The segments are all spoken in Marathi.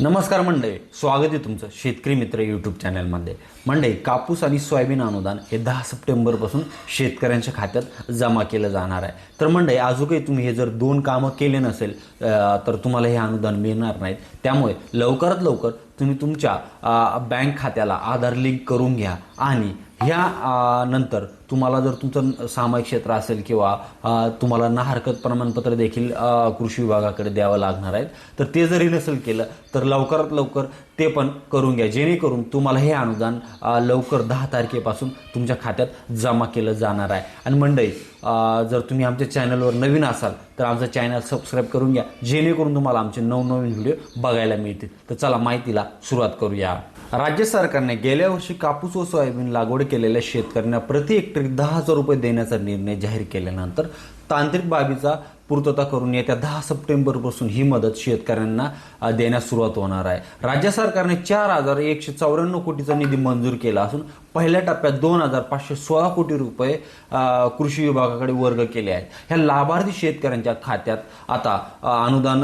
नमस्कार मंडळी स्वागत आहे तुमचं शेतकरी मित्र यूट्यूब चॅनलमध्ये मंडळी कापूस आणि सोयाबीन अनुदान हे दहा सप्टेंबरपासून शेतकऱ्यांच्या खात्यात जमा केलं जाणार आहे. तर मंडळी अजूनही तुम्ही हे जर दोन कामं केले नसेल तर तुम्हाला हे अनुदान मिळणार नाहीत. त्यामुळे लवकरात लवकर तुम्ही तुमच्या बँक खात्याला आधार लिंक करून घ्या आणि ह्या नंतर तुम्हाला जर तुमचं सामायिक क्षेत्र असेल किंवा तुम्हाला ना हरकत प्रमाणपत्र देखील कृषी विभागाकडे द्यावं लागणार आहेत तर ते जरी नसेल केलं तर लवकरात लवकर ते पण करून घ्या. जेणेकरून तुम्हाला हे अनुदान लवकर दहा तारखेपासून तुमच्या खात्यात जमा केलं जाणार आहे. आणि मंडळी जर तुम्ही आमच्या चॅनलवर नवीन असाल तर आमचं चॅनल सबस्क्राईब करून घ्या. जेणेकरून तुम्हाला आमचे नवनवीन व्हिडिओ बघायला मिळतील. तर चला माहितीला सुरुवात करूया. राज्य सरकारने गेल्या वर्षी कापूस व सोयाबीन लागवड केलेल्या शेतकऱ्यांना प्रति हेक्टरी दहा हजार रुपये देण्याचा निर्णय जाहीर केल्यानंतर तांत्रिक बाबीचा पूर्तता करून येत्या दहा सप्टेंबरपासून ही मदत शेतकऱ्यांना देण्यास सुरुवात होणार आहे. राज्य सरकारने चार हजार एकशे चौऱ्याण्णव कोटीचा निधी मंजूर केला असून पहिल्या टप्प्यात दोन हजार पाचशे सोळा कोटी रुपये कृषी विभागाकडे वर्ग केले आहेत. ह्या लाभार्थी शेतकऱ्यांच्या खात्यात आता अनुदान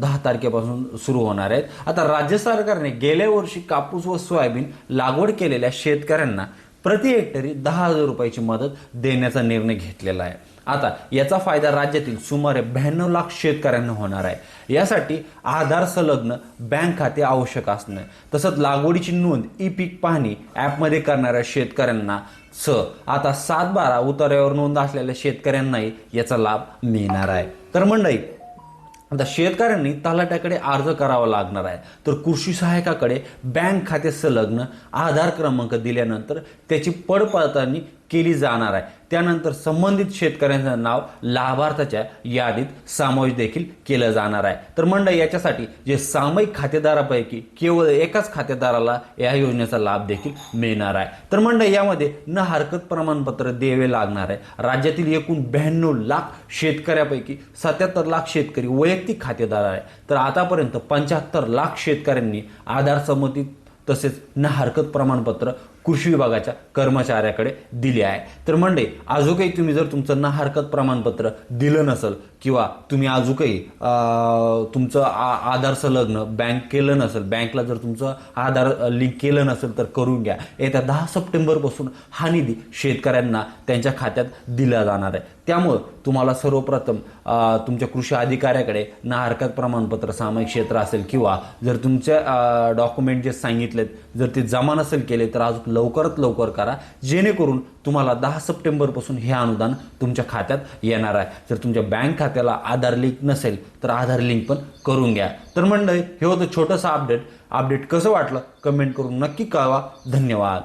दहा तारखेपासून सुरू होणार आहेत. आता राज्य सरकारने गेल्या वर्षी कापूस व सोयाबीन लागवड केलेल्या शेतकऱ्यांना प्रति हेक्टरी दहा हजार रुपयाची मदत देण्याचा निर्णय घेतलेला आहे. आता याचा फायदा राज्यातील सुमारे ब्याण्णव लाख शेतकऱ्यांना होणार आहे. यासाठी आधार संलग्न बँक खाते आवश्यक असणं तसंच लागवडीची नोंद ई पीक पाहणी ॲपमध्ये करणाऱ्या शेतकऱ्यांना स आता सात बारा उतार्यावर नोंद असलेल्या शेतकऱ्यांनाही याचा लाभ मिळणार आहे. तर मंडळी आता शेतकऱ्यांनी तलाट्याकडे अर्ज करावा लागणार आहे. तर कृषी सहायकाकडे बँक खाते संलग्न आधार क्रमांक दिल्यानंतर त्याची पडताळणी केली जाणार आहे. त्यानंतर संबंधित शेतकऱ्यांचं नाव लाभार्थाच्या यादीत समावेश देखील केलं जाणार आहे. तर मंडळ याच्यासाठी जे सामायिक खातेदारापैकी केवळ एकाच खातेदाराला या योजनेचा लाभ देखील मिळणार आहे. तर मंडळ यामध्ये न हरकत प्रमाणपत्र द्यावे लागणार आहे. राज्यातील एकूण ब्याण्णव लाख शेतकऱ्यापैकी सत्याहत्तर लाख शेतकरी वैयक्तिक खातेदार आहे तर आतापर्यंत पंच्याहत्तर लाख शेतकऱ्यांनी आधार संमती तसेच न हरकत प्रमाणपत्र कृषी विभागाच्या कर्मचाऱ्याकडे दिले आहे. तर मंडळी काही तुम्ही जर तुमचं ना हरकत प्रमाणपत्र दिलं नसेल किंवा तुम्ही अजूनही काही तुमचं आ- आधार संलग्न बँक केलं नसेल बँकला जर तुमचं आधार लिंक केलं नसेल तर करून घ्या. येत्या दहा सप्टेंबरपासून हा निधी शेतकऱ्यांना त्यांच्या खात्यात दिला जाणार आहे. त्यामुळं तुम्हाला सर्वप्रथम तुमच्या कृषी अधिकाऱ्याकडे ना हरकत प्रमाणपत्र सामायिक क्षेत्र असेल किंवा जर तुमच्या डॉक्युमेंट जे सांगितलेत जर ते जमा नसेल केले तर आज लवकरात लवकर करा. जेणेकरून तुम्हाला दहा सप्टेंबरपासून हे अनुदान तुमच्या खात्यात येणार आहे. जर तुमच्या बँक खात्याला आधार लिंक नसेल तर आधार लिंक पण करून घ्या. तर मंडळी हे होतं छोटंसं अपडेट. अपडेट कसं वाटलं? कमेंट करून नक्की कळवा. धन्यवाद.